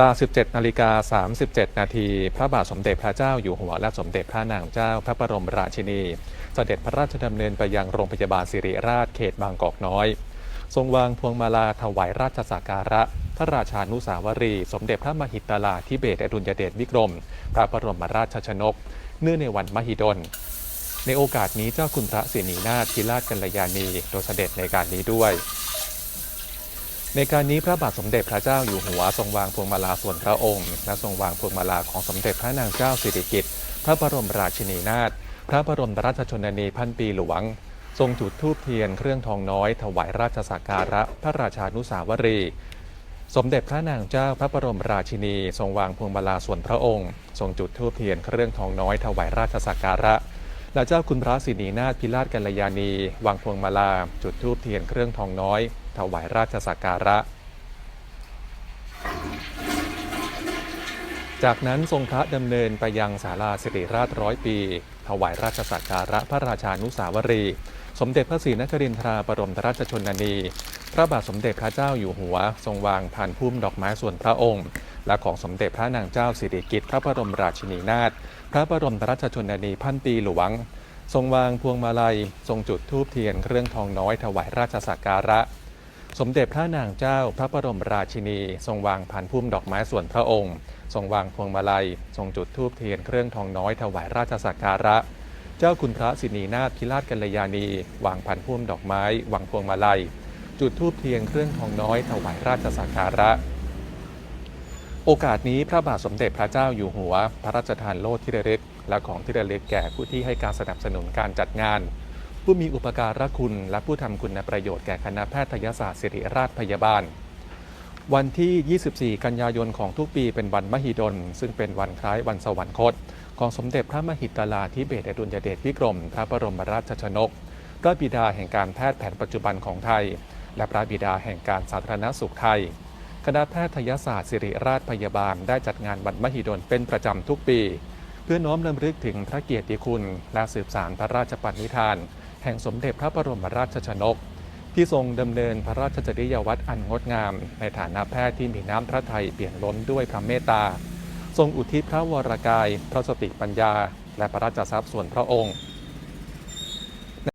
เวลา17นาฬิกา37 นาที พระบาทสมเด็จพระเจ้าอยู่หัวและสมเด็จพระนางเจ้าพระบรมราชินีเสด็จพระราชดำเนินไปยังโรงพยาบาลสิริราชเขตบางกอกน้อย ทรงวางพวงมาลาถวายราชสักการะ พระราชานุสาวรีย์สมเด็จพระมหิตลาธิเบศรอดุลยเดชวิกรม พระบรมราชชนก เนื่องในวันมหิดล ในโอกาสนี้เจ้าคุณพระสินีนาถธิราชกัลยาณีโดยเสด็จในการนี้ด้วย ในการนี้พระบาทสมเด็จพระเจ้าอยู่หัวทรงวางพวงมาลาส่วนพระองค์ และทรงวางพวงมาลาของสมเด็จพระนางเจ้าสิริกิติ์พระบรมราชินีนาถพระบรมราชชนนีพันปีหลวง ทรงจุดธูปเทียนเครื่องทองน้อย ถวายราชสักการะพระราชานุสาวรี สมเด็จพระนางเจ้าพระบรมราชินี ทรงวางพวงมาลาส่วนพระองค์ ทรงจุดธูปเทียนเครื่องทองน้อยถวายราชสักการะ และเจ้าคุณพระสินีนาถพิราชกัลยาณี วางพวงมาลา จุดธูปเทียนเครื่องทองน้อย ถวายราชสักการะ จากนั้นทรงพระดำเนินไปยังศาลาสิริราชร้อยปี ถวายราชสักการะพระราชานุสาวรี สมเด็จพระศรีนครินทราบรมราชชนนี พระบาทสมเด็จพระเจ้าอยู่หัว ทรงวางผ่านพุ่มดอกไม้ส่วนพระองค์ และของสมเด็จพระนางเจ้าสิริกิติ์พระบรมราชินีนาถพระบรมราชชนนีพันปีหลวง ทรงวางพวงมาลัย ทรงจุดธูปเทียนเครื่องทองน้อยถวายราชสักการะ สมเด็จพระนางเจ้าพระบรมราชินี ทรงวางผ่านพุ่มดอกไม้ส่วนพระองค์ ทรงวางพวงมาลัย ทรงจุดธูปเทียนเครื่องทองน้อยถวายราชสักการะเจ้าคุณพระสินีนาถพิราชกัลยาณี วางผ่านพุ่มดอกไม้ วางพวงมาลัย จุดธูปเทียนเครื่องทองน้อยถวายราชสักการะ โอกาสนี้พระบาทสมเด็จพระเจ้าอยู่หัว พระราชทานโล่ที่ระลึกและของที่ระลึกแก่ผู้ที่ให้การสนับสนุนการจัดงาน ผู้มีอุปการะคุณและผู้ทำคุณประโยชน์แก่คณะแพทยศาสตร์ศิริราชพยาบาล วันที่ 24 กันยายนของทุกปีเป็นวันมหิดล ซึ่งเป็นวันคล้ายวันสวรรคต ของสมเด็จพระมหิตลาธิเบศรอดุลยเดชวิกรม พระบรมราชชนกพระบิดาแห่งการแพทย์แผนปัจจุบันของไทย และพระบิดาแห่งการสาธารณสุขไทย คณะแพทยศาสตร์ ศิริราชพยาบาลได้จัดงานวันมหิดลเป็นประจำทุกปี เพื่อน้อมรำลึกถึงพระเกียรติคุณ และสืบสานพระราชปณิธาน แห่งสมเด็จพระบรมราชชนก ที่ทรงดำเนินพระราชจริยวัตรอันงดงาม ในฐานะแพทย์ที่มีน้ำพระทัยเปี่ยมล้นด้วยพระเมตตา ทรงอุทิศพระวรกาย พระสติปัญญา และพระราชทรัพย์ส่วนพระองค์